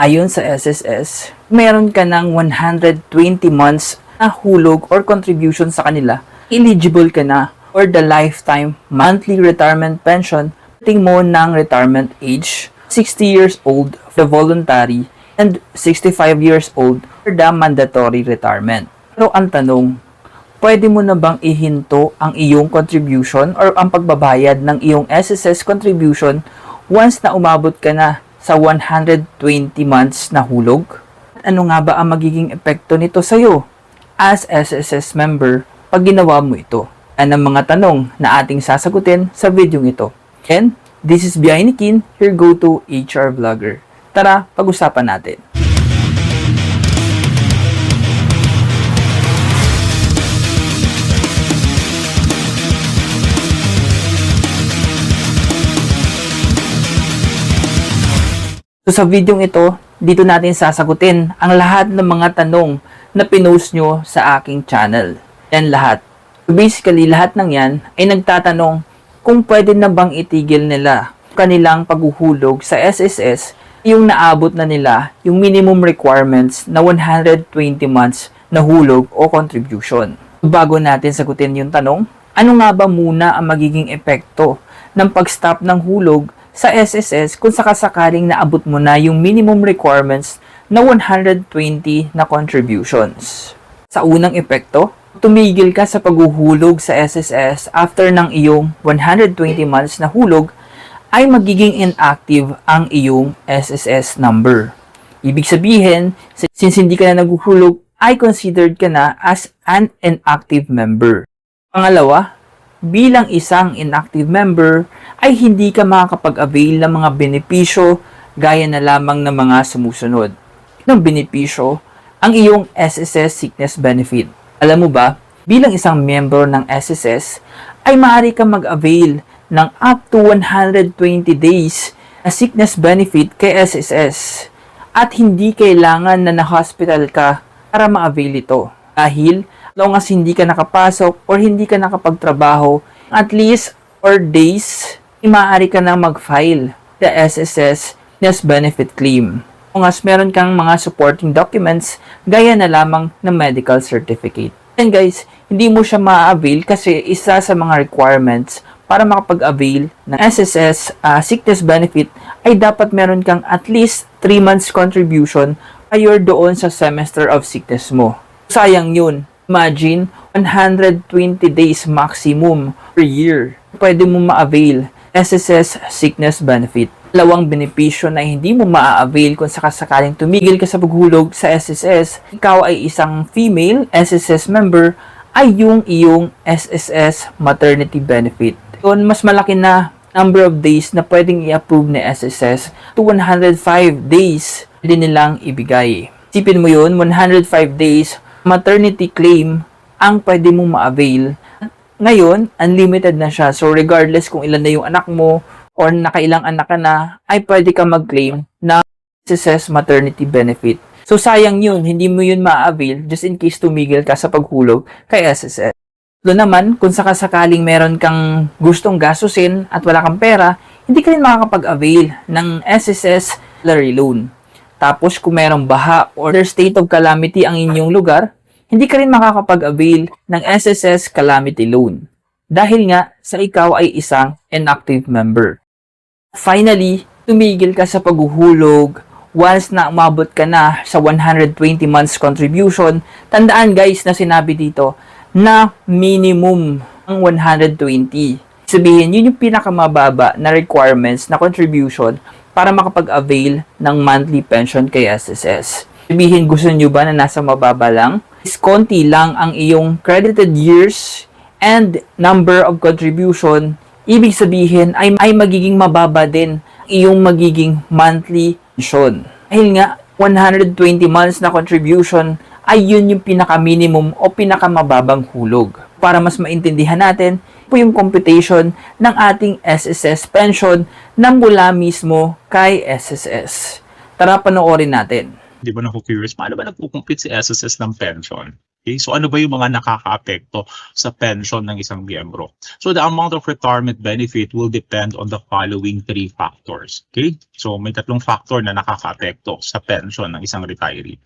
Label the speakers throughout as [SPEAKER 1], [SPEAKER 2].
[SPEAKER 1] Ayon sa SSS, meron ka ng 120 months na hulog or contribution sa kanila. Eligible ka na for the lifetime monthly retirement pension ting mo ng retirement age 60 years old for the voluntary and 65 years old for the mandatory retirement. Pero ang tanong, pwede mo na bang ihinto ang iyong contribution or ang pagbabayad ng iyong SSS contribution once na umabot ka na sa 120 months na hulog? Ano nga ba ang magiging epekto nito sa'yo as SSS member pag ginawa mo ito? Yan ang mga tanong na ating sasagutin sa video ito. And this is Biay Kin, your go-to HR vlogger. Tara, pag-usapan natin. So sa video ito, dito natin sasagutin ang lahat ng mga tanong na pinost nyo sa aking channel. Yan lahat. So basically, lahat ng yan ay nagtatanong kung pwede na bang itigil nila kanilang paghuhulog sa SSS yung naabot na nila yung minimum requirements na 120 months na hulog o contribution. Bago natin sagutin yung tanong, ano nga ba muna ang magiging epekto ng pag-stop ng hulog sa SSS kung sakasakaling naabot mo na yung minimum requirements na 120 na contributions. Sa unang epekto, tumigil ka sa paghuhulog sa SSS after ng iyong 120 months na hulog ay magiging inactive ang iyong SSS number. Ibig sabihin, since hindi ka na naghuhulog, ay considered ka na as an inactive member. Pangalawa, bilang isang inactive member, ay hindi ka makakapag-avail ng mga benepisyo gaya na lamang ng mga sumusunod. Ng benepisyo, ang iyong SSS sickness benefit. Alam mo ba, bilang isang member ng SSS, ay maaari kang mag-avail ng up to 120 days na sickness benefit kay SSS at hindi kailangan na na-hospital ka para ma-avail ito. Dahil long as hindi ka nakapasok or hindi ka nakapagtrabaho, at least or days, maaari ka nang mag-file the SSS Sickness Benefit Claim. Kung as meron kang mga supporting documents, gaya na lamang ng medical certificate. And guys, hindi mo siya ma-avail kasi isa sa mga requirements para makapag-avail ng SSS uh, sickness benefit ay dapat meron kang at least 3 months contribution prior doon sa semester of sickness mo. Sayang yun. Imagine, 120 days maximum per year. Pwede mo ma-avail SSS sickness benefit. Dalawang benepisyo na hindi mo ma-avail kung sakasakaling tumigil ka sa paghulog sa SSS. Ikaw ay isang female SSS member ay yung iyong SSS maternity benefit. Yun, mas malaki na number of days na pwedeng i-approve ni SSS to 105 days pwede nilang ibigay. Sipin mo yun, 105 days maternity claim ang pwede mong ma-avail. Ngayon, unlimited na siya. So, regardless kung ilan na yung anak mo or nakailang anak ka na, ay pwede ka mag-claim ng SSS maternity benefit. So, sayang yun. Hindi mo yun ma-avail just in case tumigil ka sa paghulog kay SSS. Doon naman, kung sakasakaling meron kang gustong gastusin at wala kang pera, hindi ka rin makakapag-avail ng SSS salary loan. Tapos, kung merong baha or state of calamity ang inyong lugar, hindi ka rin makakapag-avail ng SSS Calamity Loan dahil nga sa ikaw ay isang inactive member. Finally, tumigil ka sa paghuhulog once na umabot ka na sa 120 months contribution. Tandaan guys na sinabi dito na minimum ang 120. Sabihin, yun yung pinakamababa na requirements na contribution para makapag-avail ng monthly pension kay SSS. Sabihin, gusto nyo ba na nasa mababa lang? is konti lang ang iyong credited years and number of contribution, ibig sabihin ay, ay magiging mababa din iyong magiging monthly pension. Dahil nga, 120 months na contribution ay yun yung pinaka-minimum o pinaka-mababang hulog. Para mas maintindihan natin, po yung computation ng ating SSS pension na mula mismo kay SSS. Tara panoorin natin.
[SPEAKER 2] Di ba na-curious, paano ba nagkukumpit si SSS ng pension? Okay, so ano ba yung mga nakakaapekto sa pension ng isang miyembro? So the amount of retirement benefit will depend on the following three factors. Okay? So may tatlong factor na nakakaapekto sa pension ng isang retiree.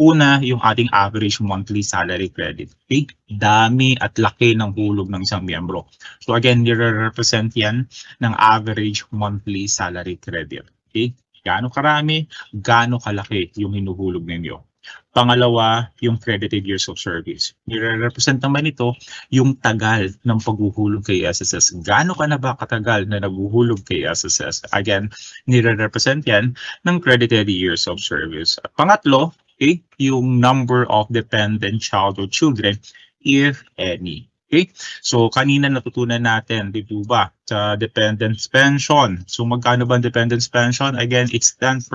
[SPEAKER 2] Una, yung ating average monthly salary credit. Okay? Dami at laki ng hulog ng isang miyembro. So again, nire-represent yan ng average monthly salary credit. Okay? Gaano karami, gaano kalaki yung hinuhulog ninyo. Pangalawa, yung credited years of service. Nire-represent naman ito yung tagal ng paghuhulog kay SSS. Gaano ka na ba katagal na naghuhulog kay SSS? Again, nire-represent yan ng credited years of service. At pangatlo, okay, yung number of dependent child or children, if any. Okay? So, kanina natutunan natin, di ba, sa dependent pension. So, magkano ba ang dependent pension? Again, it's 10%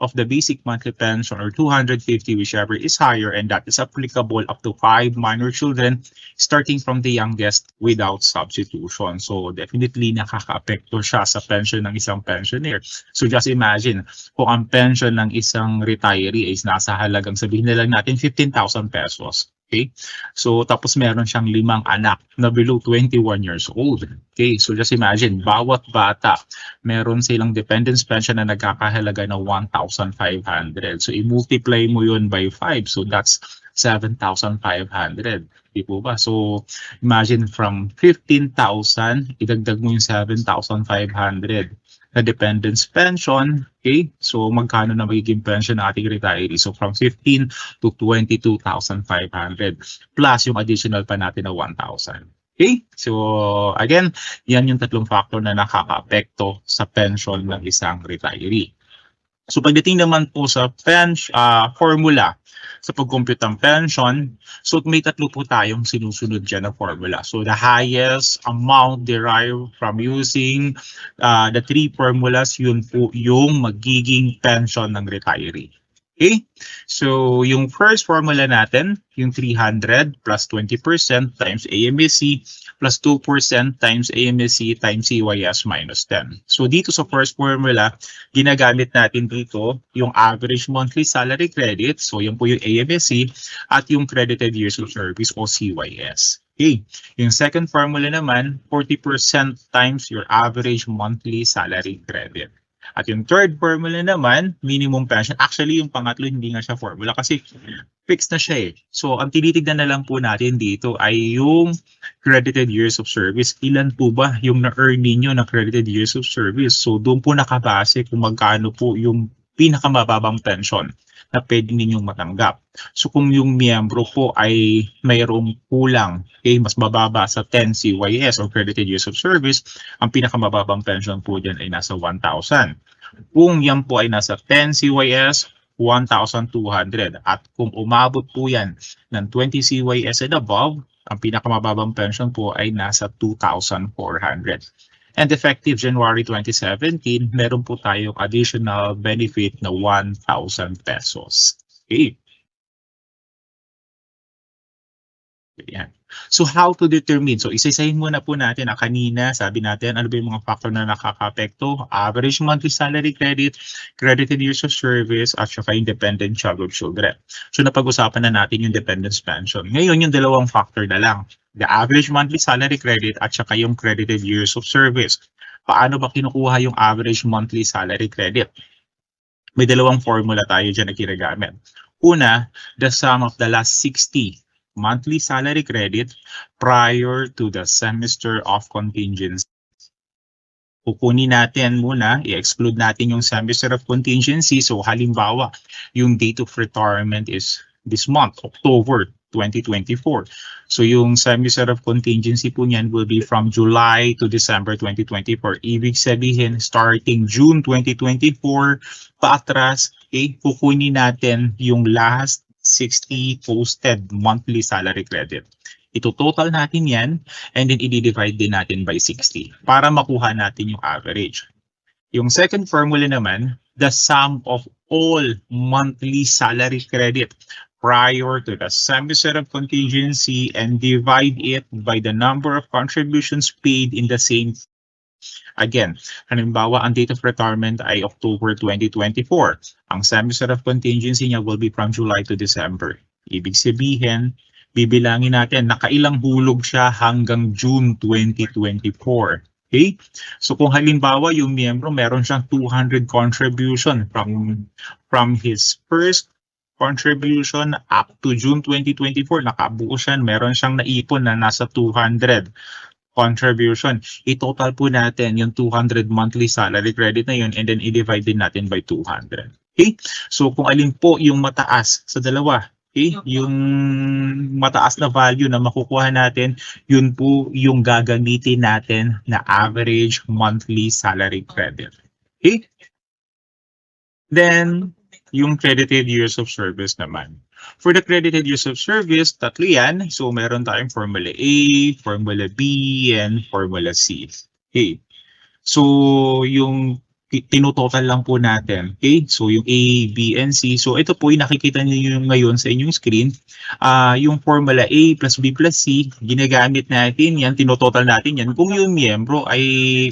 [SPEAKER 2] of the basic monthly pension or 250 whichever is higher and that is applicable up to five minor children starting from the youngest without substitution. So definitely nakaka-apekto siya sa pension ng isang pensioner. So just imagine kung ang pension ng isang retiree is nasa halagang sabihin na lang natin 15,000 pesos. Okay? So tapos meron siyang limang anak na below 21 years old. Okay? So just imagine bawat bata meron silang dependence pension na nagkakahalaga ng 1,500. So, i-multiply mo yun by 5. So, that's 7,500. Di po ba? So, imagine from 15,000, idagdag mo yung 7,500 na dependence pension. Okay? So, magkano na magiging pension ng ating retiree? So, from 15 to 22,500 plus yung additional pa natin na 1,000. Okay? So, again, yan yung tatlong factor na nakaka-apekto sa pension ng isang retiree. So pagdating naman po sa pens ah, formula sa pag-compute ng pension, so may tatlo po tayong sinusunod dyan na formula. So the highest amount derived from using ah, the three formulas, yun po yung magiging pension ng retiree. Okay? So yung first formula natin, yung 300 plus 20% times AMSC plus 2% times AMSC times CYS minus 10. So dito sa first formula, ginagamit natin dito yung average monthly salary credit. So yan po yung AMSC at yung credited years of service o CYS. Okay. Yung second formula naman, 40% times your average monthly salary credit. At yung third formula naman, minimum pension. Actually, yung pangatlo, hindi nga siya formula kasi fixed na siya eh. So, ang tinitignan na lang po natin dito ay yung credited years of service. Ilan po ba yung na-earn ninyo na credited years of service? So, doon po nakabase kung magkano po yung pinakamababang pension na pwede ninyong matanggap. So, kung yung miyembro po ay mayroong kulang, okay, mas mababa sa 10 CYS or credited years of service, ang pinakamababang pension po dyan ay nasa 1,000. Kung yan po ay nasa 10 CYS, 1,200. At kung umabot po yan ng 20 CYS and above, ang pinakamababang pension po ay nasa 2,400. And effective January 2017, meron po tayong additional benefit na 1,000 pesos. Okay. Ayan. So how to determine? So isa-isahin muna po natin ang kanina, sabi natin ano ba yung mga factor na nakaka-apekto? Average monthly salary credit, credited years of service, at saka independent child or children. So napag-usapan na natin yung dependence pension. Ngayon yung dalawang factor na lang. The average monthly salary credit at saka yung credited years of service. Paano ba kinukuha yung average monthly salary credit? May dalawang formula tayo dyan na ginagamit. Una, the sum of the last 60 monthly salary credit prior to the semester of contingency. Kukunin natin muna, i-exclude natin yung semester of contingency. So halimbawa, yung date of retirement is this month, October 2024. So yung semester of contingency po niyan will be from July to December 2024. Ibig sabihin, starting June 2024, paatras, okay, kukunin natin yung last 60 posted monthly salary credit. Ito total natin yan and then i-divide din natin by 60 para makuha natin yung average. Yung second formula naman, the sum of all monthly salary credit prior to the semester of contingency and divide it by the number of contributions paid in the same Again, halimbawa, ang date of retirement ay October 2024. Ang semester of contingency niya will be from July to December. Ibig sabihin, bibilangin natin nakailang hulog siya hanggang June 2024. Okay? So kung halimbawa yung miyembro meron siyang 200 contribution from from his first contribution up to June 2024, nakabuo siya, meron siyang naipon na nasa 200 contribution. I-total po natin yung 200 monthly salary credit na yun and then i-divide din natin by 200. Okay? So kung alin po yung mataas sa dalawa, okay? Yung mataas na value na makukuha natin, yun po yung gagamitin natin na average monthly salary credit. Okay? Then, yung credited years of service naman. For the credited years of service, tatlo yan. So, meron tayong Formula A, Formula B, and Formula C. Okay. So, yung tinutotal lang po natin. Okay? So, yung A, B, and C. So, ito po yung nakikita niyo ngayon sa inyong screen. Ah, yung Formula A plus B plus C, ginagamit natin yan, tinutotal natin yan. Kung yung miyembro ay,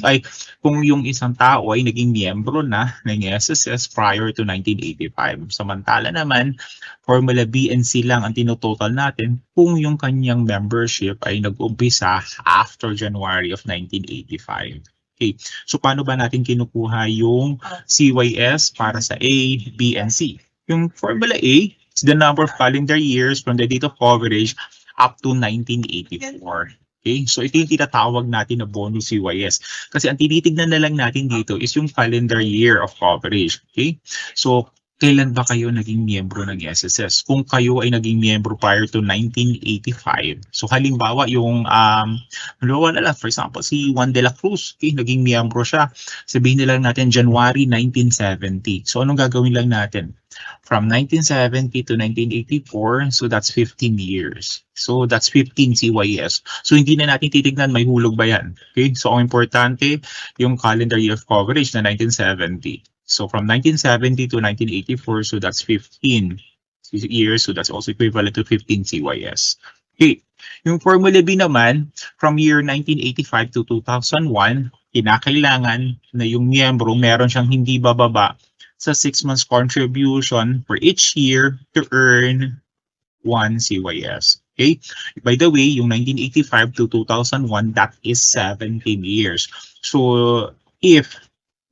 [SPEAKER 2] ay kung yung isang tao ay naging miyembro na ng SSS prior to 1985. Samantala naman, Formula B and C lang ang tinutotal natin kung yung kanyang membership ay nag-umpisa after January of 1985. Okay. So paano ba natin kinukuha yung CYS para sa A, B, and C? Yung Formula A is the number of calendar years from the date of coverage up to 1984. Okay? So ito yung tinatawag natin na bonus CYS. Kasi ang tinitignan na lang natin dito is yung calendar year of coverage. Okay? So kailan ba kayo naging miyembro ng SSS? Kung kayo ay naging miyembro prior to 1985. So halimbawa yung um na lang for example si Juan de la Cruz, okay, naging miyembro siya. Sabihin na lang natin January 1970. So anong gagawin lang natin? From 1970 to 1984, so that's 15 years. So that's 15 CYS. So hindi na natin titignan may hulog ba yan. Okay? So ang importante yung calendar year of coverage na 1970. So from 1970 to 1984, so that's 15 years. So that's also equivalent to 15 CYS. Okay. Yung Formula B naman, from year 1985 to 2001, kinakailangan na yung miyembro meron siyang hindi bababa sa 6 months contribution for each year to earn 1 CYS. Okay? By the way, yung 1985 to 2001, that is 17 years. So, if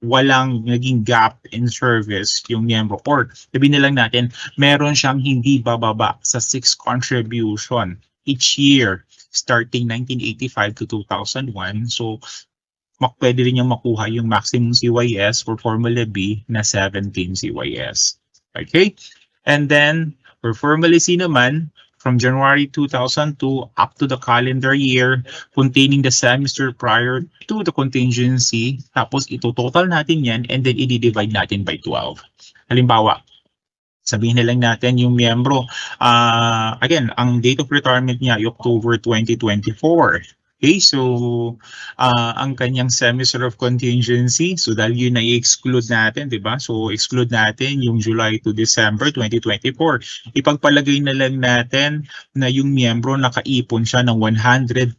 [SPEAKER 2] walang naging gap in service yung miyembro. Or sabihin na lang natin meron siyang hindi bababa sa 6 contribution each year starting 1985 to 2001 so mak pwede rin niyang makuha yung maximum CYS for Formula B na 17 CYS okay? And then for Formula C naman from January 2002 up to the calendar year containing the semester prior to the contingency. Tapos ito-total natin yan and then i-divide natin by 12. Halimbawa, sabihin na lang natin yung miyembro. ah again, ang date of retirement niya ay October 2024. Okay, so ah ang kanyang semester of contingency, so dahil yun na i-exclude natin, di ba? So exclude natin yung July to December 2024. Ipagpalagay na lang natin na yung miyembro nakaipon siya ng 132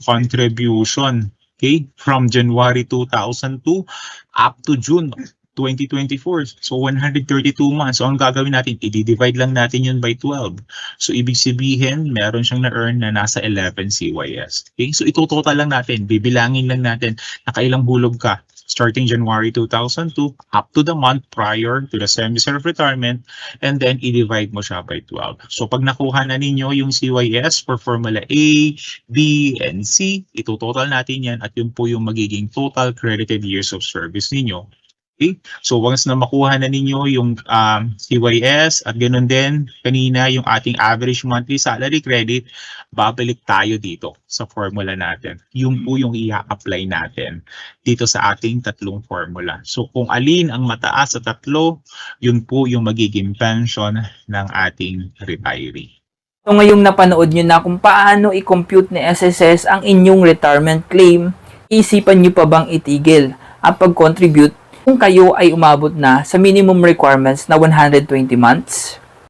[SPEAKER 2] contribution okay, from January 2002 up to June 2024. So 132 months. So ang gagawin natin, i-divide lang natin yun by 12. So ibig sabihin, meron siyang na-earn na nasa 11 CYS. Okay? So ito-total lang natin, bibilangin lang natin na kailang hulog ka starting January 2002 up to the month prior to the semester of retirement and then i-divide mo siya by 12. So pag nakuha na ninyo yung CYS for Formula A, B, and C, ito-total natin yan at yun po yung magiging total credited years of service ninyo. Okay? So once na makuha na ninyo yung um, CYS at ganun din kanina yung ating average monthly salary credit, babalik tayo dito sa formula natin. Yung po yung i-apply natin dito sa ating tatlong formula. So kung alin ang mataas sa tatlo, yun po yung magiging pension ng ating retiree.
[SPEAKER 1] So ngayong napanood nyo na kung paano i-compute ni SSS ang inyong retirement claim, isipan nyo pa bang itigil at pag-contribute kung kayo ay umabot na sa minimum requirements na 120 months?